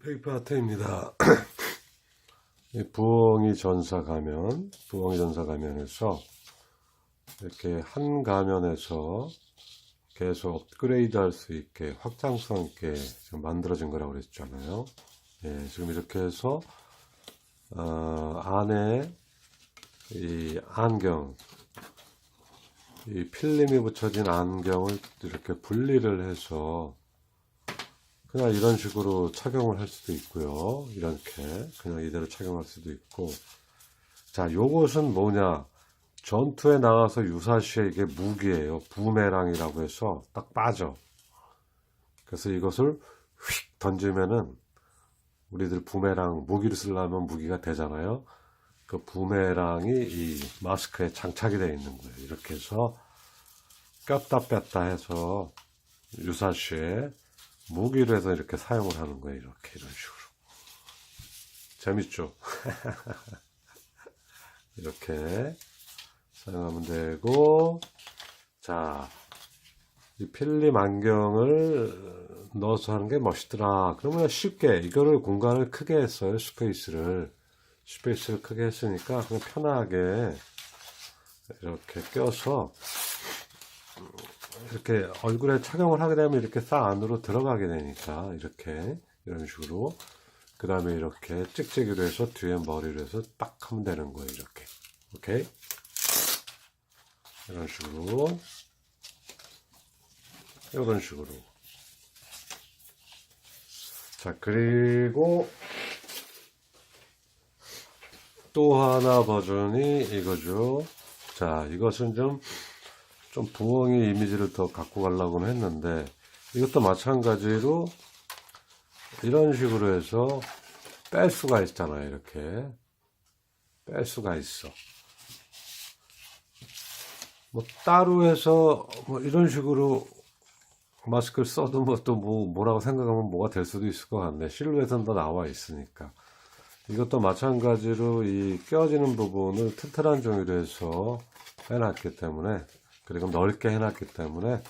페이퍼 아트입니다. 이 부엉이 전사 가면, 부엉이 전사 가면에서 이렇게 한 가면에서 계속 업그레이드 할 수 있게 확장성 있게 지금 만들어진 거라고 그랬잖아요. 예, 지금 이렇게 해서 어, 안에 이 안경, 이 필름이 붙여진 안경을 이렇게 분리를 해서 그냥 이런 식으로 착용을 할 수도 있고요. 이렇게 그냥 이대로 착용할 수도 있고 자 요것은 뭐냐 전투에 나가서 유사시에 이게 무기예요. 부메랑이라고 해서 딱 빠져. 그래서 이것을 휙 던지면은 우리들 부메랑 무기를 쓰려면 무기가 되잖아요. 그 부메랑이 이 마스크에 장착이 되어 있는 거예요. 이렇게 해서 꼈다 뺐다 해서 유사시에 무기로 해서 이렇게 사용을 하는 거예요. 이렇게 이런 식으로. 재밌죠? 이렇게 사용하면 되고 자, 이 필름 안경을 넣어서 하는 게 멋있더라. 그러면 쉽게 이거를 공간을 크게 했어요. 스페이스를. 스페이스를 크게 했으니까 그냥 편하게 이렇게 껴서 이렇게 얼굴에 착용을 하게 되면 이렇게 싹 안으로 들어가게 되니까 이렇게 이런 식으로. 그 다음에 이렇게 찍찍이로 해서 뒤에 머리를 해서 딱 하면 되는 거예요 이렇게. 오케이? 이런 식으로. 이런 식으로. 자 그리고 또 하나 버전이 이거죠. 자 이것은 좀 좀 부엉이 이미지를 더 갖고 가려고는 했는데 이것도 마찬가지로 이런 식으로 해서 뺄 수가 있잖아요 이렇게. 뺄 수가 있어. 뭐 따로 해서 뭐 이런 식으로 마스크를 써도 뭐 또 뭐 뭐라고 생각하면 뭐가 될 수도 있을 것 같네. 실루엣은 더 나와 있으니까. 이것도 마찬가지로 이 껴지는 부분을 튼튼한 종이로 해서 해놨기 때문에 그리고 넓게 해놨기 때문에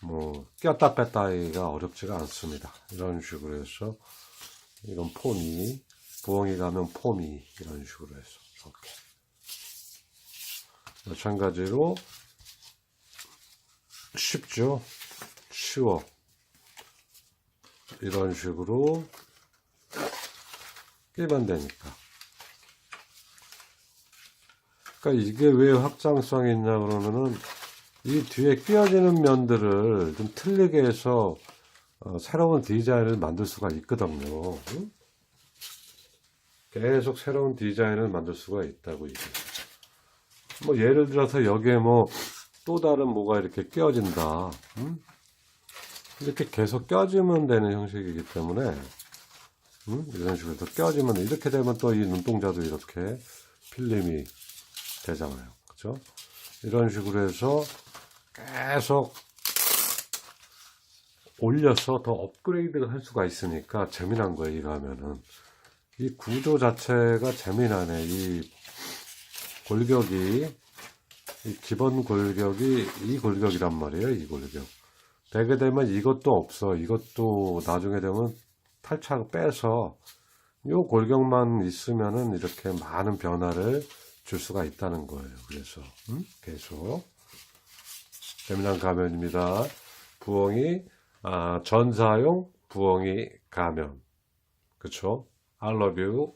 뭐 꼈다 뺐다가 어렵지가 않습니다. 이런 식으로 해서 이건 폼이 부엉이 가면 폼이 이런 식으로 해서 이렇게 마찬가지로 쉽죠? 쉬워 이런 식으로 끼면 되니까 그러니까 이게 왜 확장성이 있냐 그러면은 이 뒤에 끼어지는 면들을 좀 틀리게 해서 어, 새로운 디자인을 만들 수가 있거든요. 응? 계속 새로운 디자인을 만들 수가 있다고 이게. 뭐 예를 들어서 여기에 뭐 또 다른 뭐가 이렇게 끼어진다. 응? 이렇게 계속 껴지면 되는 형식이기 때문에 응? 이런 식으로 또 껴지면 이렇게 되면 또 이 눈동자도 이렇게 필름이 되잖아요. 그죠? 이런 식으로 해서 계속 올려서 더 업그레이드를 할 수가 있으니까 재미난 거예요, 이거 하면은. 이 구조 자체가 재미나네. 이 골격이, 이 기본 골격이 이 골격이란 말이에요, 이 골격. 되게 되면 이것도 없어. 이것도 나중에 되면 탈착 빼서 요 골격만 있으면은 이렇게 많은 변화를 줄 수가 있다는 거예요. 그래서 음? 계속 재미난 가면입니다. 부엉이 아, 전사용 부엉이 가면 그쵸? I love you.